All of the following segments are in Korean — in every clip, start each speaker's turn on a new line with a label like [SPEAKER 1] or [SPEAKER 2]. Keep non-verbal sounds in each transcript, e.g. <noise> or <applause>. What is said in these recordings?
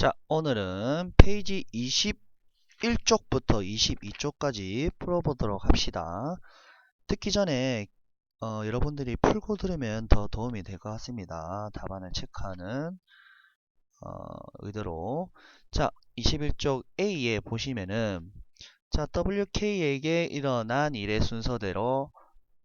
[SPEAKER 1] 자, 오늘은 페이지 21쪽부터 22쪽까지 풀어보도록 합시다. 듣기 전에 어, 여러분들이 풀고 들으면 더 도움이 될 것 같습니다. 답안을 체크하는 어, 의도로 자, 21쪽 A에 보시면은 자, WK에게 일어난 일의 순서대로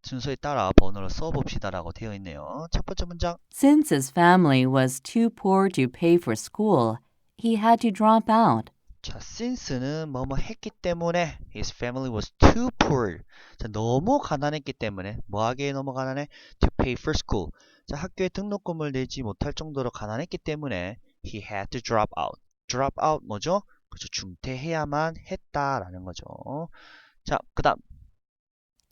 [SPEAKER 1] 순서에 따라 번호를 써봅시다라고 되어 있네요. 첫 번째 문장
[SPEAKER 2] Since his family was too poor to pay for school, he had to drop out.
[SPEAKER 1] 자, since는 뭐뭐 했기 때문에 his family was too poor. 자, 너무 가난했기 때문에 뭐하기에 너무 가난해? to pay for school. 자, 학교에 등록금을 내지 못할 정도로 가난했기 때문에 he had to drop out. drop out 뭐죠? 그죠 중퇴해야만 했다라는 거죠. 자, 그다음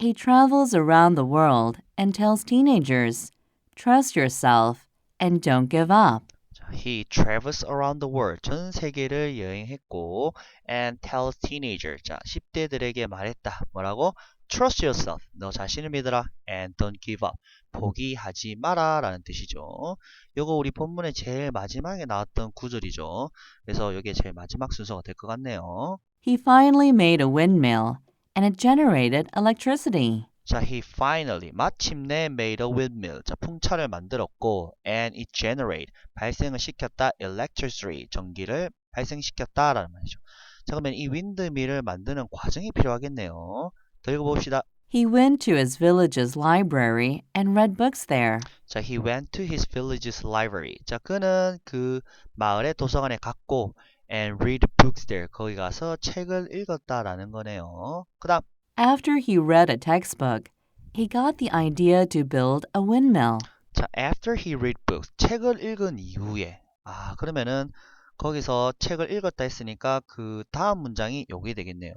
[SPEAKER 2] He travels around the world and tells teenagers, trust yourself and don't give up.
[SPEAKER 1] 자, he travels around the world. 전 세계를 여행했고 and tells teenager. 자, 10대들에게 말했다. 뭐라고? Trust yourself. 너 자신을 믿어라. And don't give up. 포기하지 마라. 라는 뜻이죠. 요거 우리 본문의 제일 마지막에 나왔던 구절이죠. 그래서 이게 제일 마지막 순서가 될 것 같네요.
[SPEAKER 2] He finally made a windmill and it generated electricity.
[SPEAKER 1] 자, he finally 마침내 made a windmill. 자, 풍차를 만들었고 and it generate 발생을 시켰다 electricity 전기를 발생시켰다라는 말이죠. 자, 그러면 이 윈드밀을 만드는 과정이 필요하겠네요. 더 읽어봅시다.
[SPEAKER 2] He went to his village's library and read books there.
[SPEAKER 1] 자, he went to his village's library. 자, 그는 그 마을의 도서관에 갔고 and read books there. 거기 가서 책을 읽었다라는 거네요. 그다음
[SPEAKER 2] After he read a textbook, he got the idea to build a windmill.
[SPEAKER 1] 자, after he read books, 책을 읽은 이후에 아, 그러면은 거기서 책을 읽었다 했으니까 그 다음 문장이 요게 되겠네요.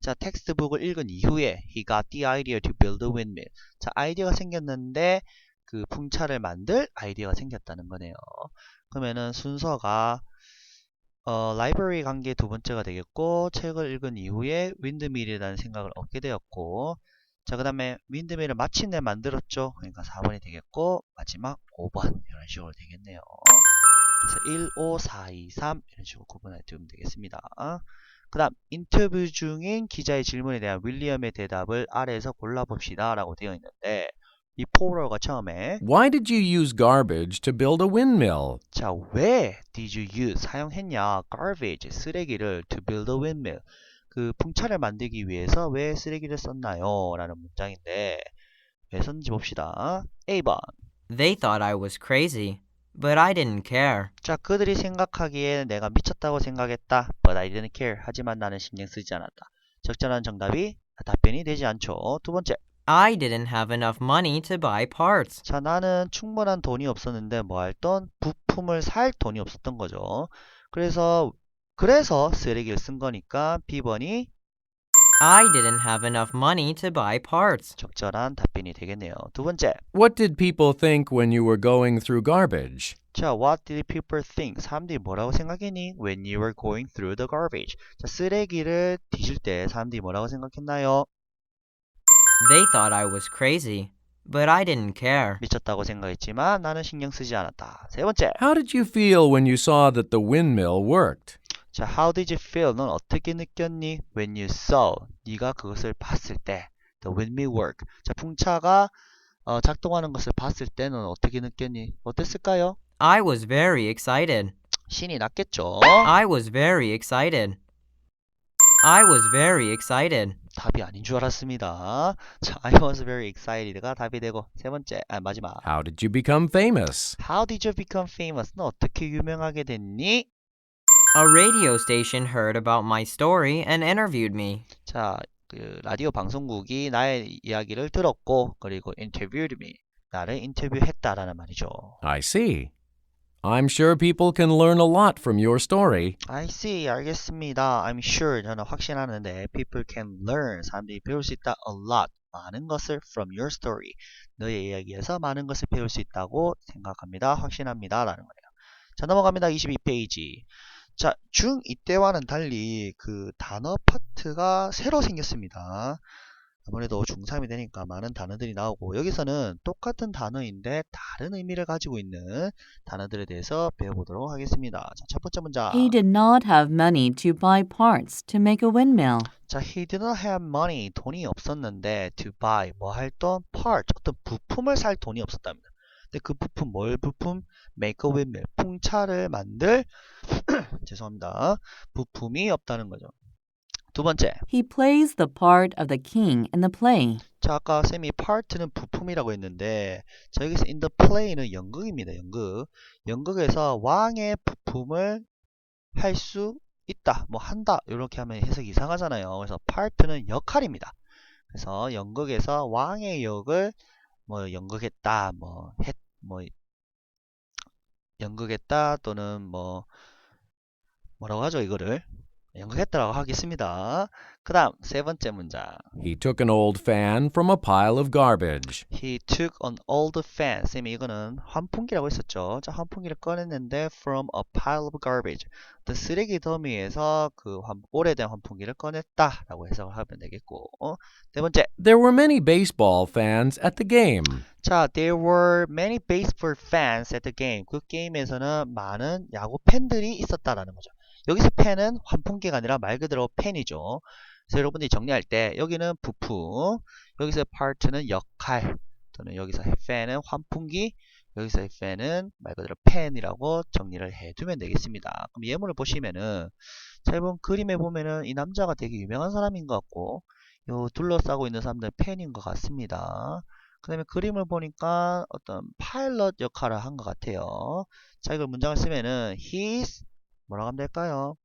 [SPEAKER 1] 자, 텍스트북을 읽은 이후에 he got the idea to build a windmill. 자, 아이디어가 생겼는데 그 풍차를 만들 아이디어가 생겼다는 거네요. 그러면은 순서가 어, 라이브러리 간게두 번째가 되겠고 책을 읽은 이후에 윈드밀이라는 생각을 얻게 되었고 자, 그 다음에 윈드밀을 마침내 만들었죠. 그러니까 4번이 되겠고, 마지막 5번. 이런 식으로 되겠네요. 그래서 1, 5, 4, 2, 3. 이런 식으로 구분해 두면 되겠습니다. 그 다음, 인터뷰 중인 기자의 질문에 대한 윌리엄의 대답을 아래에서 골라봅시다. 라고 되어 있는데, 이 포로가 처음에,
[SPEAKER 3] Why did you use garbage to build a windmill?
[SPEAKER 1] 자, 왜 did you use? 사용했냐? garbage, 쓰레기를 to build a windmill. 그 풍차를 만들기 위해서 왜 쓰레기를 썼나요? 라는 문장인데 왜 썼는지 봅시다. A번
[SPEAKER 4] They thought I was crazy, but I didn't care.
[SPEAKER 1] 자 그들이 생각하기에 내가 미쳤다고 생각했다. But I didn't care. 하지만 나는 신경 쓰지 않았다. 적절한 정답이 답변이 되지 않죠. 두 번째
[SPEAKER 4] I didn't have enough money to buy parts.
[SPEAKER 1] 자 나는 충분한 돈이 없었는데 뭐할 돈? 부품을 살 돈이 없었던 거죠. 그래서 그래서 쓰레기를 쓴 거니까 B번이
[SPEAKER 4] I didn't have enough money to buy parts.
[SPEAKER 1] 적절한 답변이 되겠네요. 두 번째
[SPEAKER 3] What did people think when you were going through garbage?
[SPEAKER 1] 자, what did people think? 사람들이 뭐라고 생각했니? When you were going through the garbage. 자, 쓰레기를 뒤질 때 사람들이 뭐라고 생각했나요?
[SPEAKER 4] They thought I was crazy, but I didn't care.
[SPEAKER 1] 미쳤다고 생각했지만 나는 신경 쓰지 않았다. 세 번째.
[SPEAKER 3] How did you feel when you saw that the windmill worked?
[SPEAKER 1] 자, how did you feel? 넌 어떻게 느꼈니? When you saw. 네가 그것을 봤을 때. The windmill work. 자, 풍차가 어, 작동하는 것을 봤을 때 넌 어떻게 느꼈니? 어땠을까요?
[SPEAKER 4] I was very excited.
[SPEAKER 1] 신이 났겠죠.
[SPEAKER 4] I was very excited. I was very excited.
[SPEAKER 1] 답이 아닌 줄 알았습니다. 자, I was very excited가 답이 되고 세 번째, 아 마지막.
[SPEAKER 3] How did you become famous?
[SPEAKER 1] How did you become famous? 너 어떻게 유명하게 됐니?
[SPEAKER 4] A radio station heard about my story and interviewed me.
[SPEAKER 1] 자, 그 라디오 방송국이 나의 이야기를 들었고 그리고 interviewed me. 나를 인터뷰했다라는 말이죠.
[SPEAKER 3] I see. I'm sure people can learn a lot from your story.
[SPEAKER 1] I see. 알겠습니다. I'm sure. 저는 확신하는데 people can learn. 사람들이 배울 수 있다 a lot. 많은 것을 from your story. 너의 이야기에서 많은 것을 배울 수 있다고 생각합니다. 확신합니다. 라는 거예요. 자, 넘어갑니다. 22페이지. 자, 중2 때와는 달리 그 단어 파트가 새로 생겼습니다. 아무래도 중3이 되니까 많은 단어들이 나오고 여기서는 똑같은 단어인데 다른 의미를 가지고 있는 단어들에 대해서 배워보도록 하겠습니다. 자, 첫 번째 문장.
[SPEAKER 2] He did not have money to buy parts to make a windmill.
[SPEAKER 1] 자, he did not have money. 돈이 없었는데 to buy 뭐 할 돈? part 어떤 부품을 살 돈이 없었답니다. 근데 그 부품 뭘 부품? make a windmill 풍차를 만들 <clears throat> 죄송합니다. 부품이 없다는 거죠. 두 번째.
[SPEAKER 2] He plays the part of the king in the play.
[SPEAKER 1] 자, 아까 쌤이 part는 부품이라고 했는데 자, 여기서 in the play는 연극입니다. 연극. 연극에서 왕의 부품을 할 수 있다. 뭐 한다. 이렇게 하면 해석이 이상하잖아요. 그래서 part는 역할입니다. 그래서 연극에서 왕의 역을 뭐 연극했다. 뭐 했, 뭐 연극했다 또는 뭐 뭐라고 하죠, 이거를? 연극했다라고 하겠습니다. 그 다음 세 번째 문장.
[SPEAKER 3] He took an old fan from a pile of garbage.
[SPEAKER 1] He took an old fan. 쌤이 이거는 환풍기라고 했었죠. 자, 환풍기를 꺼냈는데 from a pile of garbage. 어떤 쓰레기 더미에서 그 환, 오래된 환풍기를 꺼냈다라고 해석을 하면 되겠고. 어? 네 번째.
[SPEAKER 3] There were many baseball fans at the game.
[SPEAKER 1] 자, there were many baseball fans at the game. 그 게임에서는 많은 야구 팬들이 있었다라는 거죠. 여기서 팬은 환풍기가 아니라 말 그대로 팬이죠. 그래서 여러분들이 정리할 때 여기는 부품, 여기서 part는 역할, 또는 여기서 fan은 환풍기, 여기서 fan은 말 그대로 팬이라고 정리를 해두면 되겠습니다. 그럼 예문을 보시면은 자 이번 그림에 보면은 이 남자가 되게 유명한 사람인 것 같고 요 둘러싸고 있는 사람들은 팬인 것 같습니다. 그 다음에 그림을 보니까 어떤 파일럿 역할을 한 것 같아요. 자 이걸 문장을 쓰면은 his 뭐라고 하면 될까요?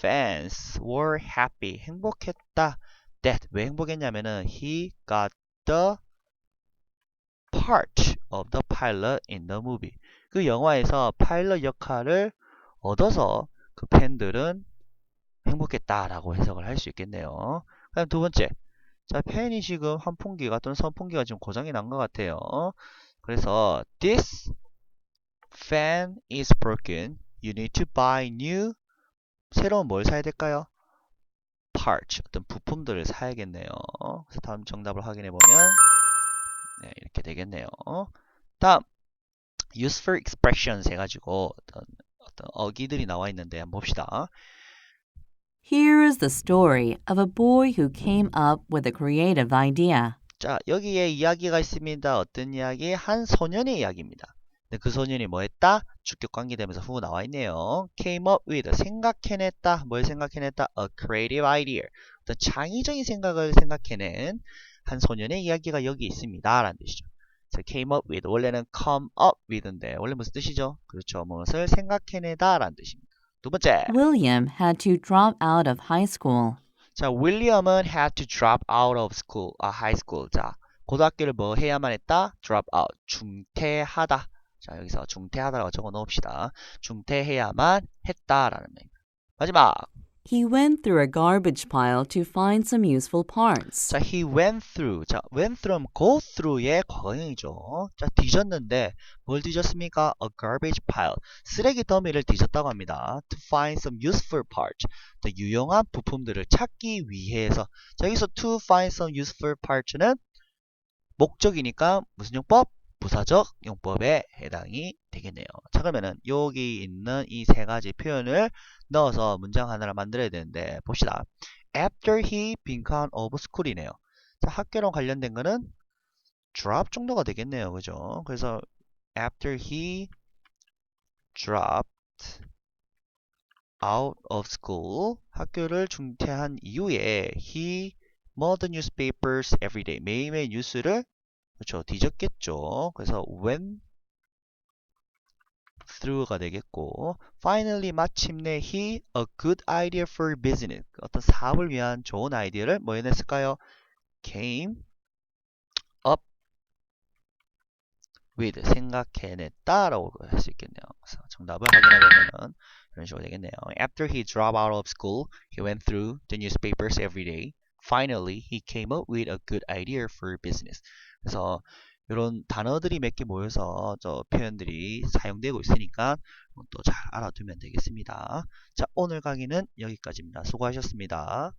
[SPEAKER 1] fans were happy. 행복했다. that 왜 행복했냐면은 he got the part of the pilot in the movie. 그 영화에서 파일럿 역할을 얻어서 그 팬들은 행복했다라고 해석을 할 수 있겠네요. 그다음 두 번째. 자, 팬이 지금 환풍기가 또는 선풍기가 지금 고장이 난 것 같아요. 그래서 this fan is broken. You need to buy new 새로운 뭘 사야 될까요? part 어떤 부품들을 사야겠네요. 그래서 다음 정답을 확인해 보면 네, 이렇게 되겠네요. 다음 useful expressions 해가지고 어떤 어떤 어기들이 나와 있는데 한번 봅시다.
[SPEAKER 2] Here is the story of a boy who came up with a creative idea.
[SPEAKER 1] 자 여기에 이야기가 있습니다. 어떤 이야기? 한 소년의 이야기입니다. 그 소년이 뭐 했다? 주격 관계되면서 후 나와 있네요. came up with 생각해냈다. 뭘 생각해냈다? a creative idea. 어떤 창의적인 생각을 생각해낸 한 소년의 이야기가 여기 있습니다. 라는 뜻이죠. 자, came up with 원래는 come up with인데 원래 무슨 뜻이죠? 그렇죠. 무엇을 생각해내다 라는 뜻입니다. 두 번째.
[SPEAKER 2] William had to drop out of high school.
[SPEAKER 1] 자, 윌리엄은 had to drop out of school, 아, high school. 자, 고등학교를 뭐 해야만 했다? drop out, 중퇴하다. 자, 여기서 중퇴하다라고 적어 놓읍시다. 중퇴해야만 했다라는 의미입니다. 마지막.
[SPEAKER 2] He went through a garbage pile to find some useful parts.
[SPEAKER 1] 자, he went through. 자, went through, go through의 과거형이죠. 자, 뒤졌는데 뭘 뒤졌습니까? A garbage pile. 쓰레기 더미를 뒤졌다고 합니다. To find some useful parts. 더 유용한 부품들을 찾기 위해서. 자, 여기서 to find some useful parts는 목적이니까 무슨 용법? 부사적 용법에 해당이 되겠네요. 자 그러면은 여기 있는 이 세 가지 표현을 넣어서 문장 하나를 만들어야 되는데 봅시다. After he became of school이네요. 자 학교랑 관련된 거는 drop 정도가 되겠네요. 그죠? 그래서 after he dropped out of school 학교를 중퇴한 이후에 he read newspapers every day 매일매일 뉴스를 그렇죠. 뒤졌겠죠. 그래서 went through가 되겠고 finally 마침내 he a good idea for business 어떤 사업을 위한 좋은 아이디어를 뭐 해냈을까요? came up with 생각해냈다 라고 할 수 있겠네요. 그래서 정답을 확인하려면 이런 식으로 되겠네요. After he dropped out of school, he went through the newspapers every day. Finally, he came up with a good idea for business. 그래서 이런 단어들이 몇 개 모여서 저 표현들이 사용되고 있으니까 또 잘 알아두면 되겠습니다. 자, 오늘 강의는 여기까지입니다. 수고하셨습니다.